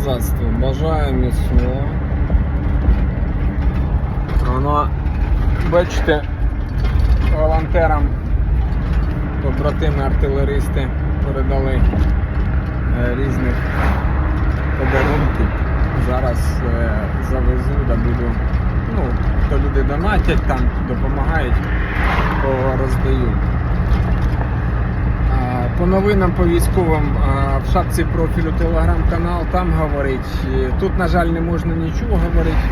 козацтво. Бажаю міцного. Воно, бачите, волонтерам, побратими артилеристи передали е, різних подарунків. Зараз е, завезу, да буду. Ну, то люди донатять там, допомагають, то роздаю. А, По новинам по військовим а, в шапці профілю телеграм-канал там говорить. І Тут, на жаль, не можна нічого говорити.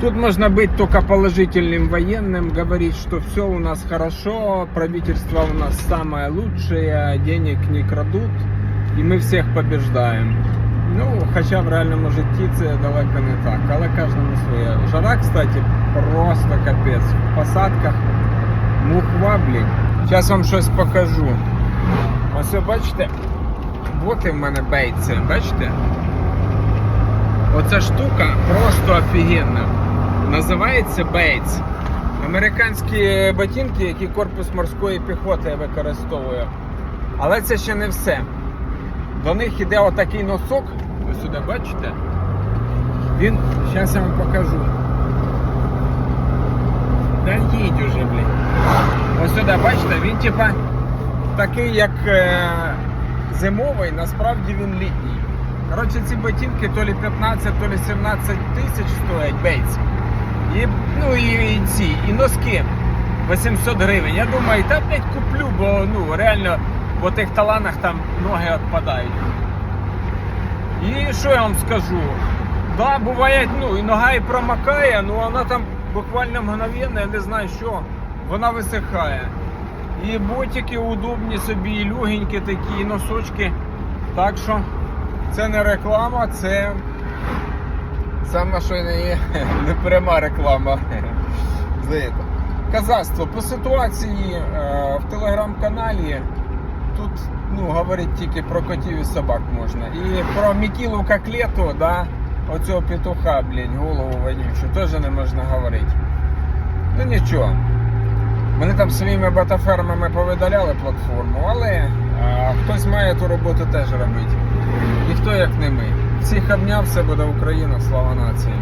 Тут можно быть только положительным военным, говорить, что все у нас хорошо, правительство у нас самое лучшее, денег не крадут, и мы всех побеждаем. Ну, хоча в реальному житті це далеко не так, але кожному своє. Жара, кстати, просто капець. В посадках мухва, блін. Зараз вам щось покажу. Ось ви бачите, боти в мене бейці, бачите? Оця штука просто офігенна. Називається Бейтс. Американські ботинки, які корпус морської піхоти використовує. Але це ще не все. До них іде отакий носок. Ви сюди бачите? Він, зараз я вам покажу. Да їдь уже, блін. Ось сюди, бачите, він типа такий, як е, зимовий, насправді він літній. Коротше, ці ботинки то лі 15, то лі 17 тисяч стоять бейтс. І, ну і, і ці, і носки 800 гривень. Я думаю, та блядь, куплю, бо ну реально по тих таланах там ноги відпадають. І що я вам скажу? Да, буває, ну і нога і промокає, ну вона там буквально мгновенно, я не знаю що, вона висихає. І ботики удобні собі, і легенькі такі, і носочки. Так що це не реклама, це саме що не є не пряма реклама. Казацтво по ситуації е, в телеграм-каналі тут ну, говорити тільки про котів і собак можна. І про Мікілу Коклету, да, оцього петуха, блін, голову вонючу, теж не можна говорити. Ну нічого. Вони там своїми батафермами повидаляли платформу, але а, хтось має ту роботу теж робити. Ніхто як не ми. Всіх обняв, все буде Україна, слава нації.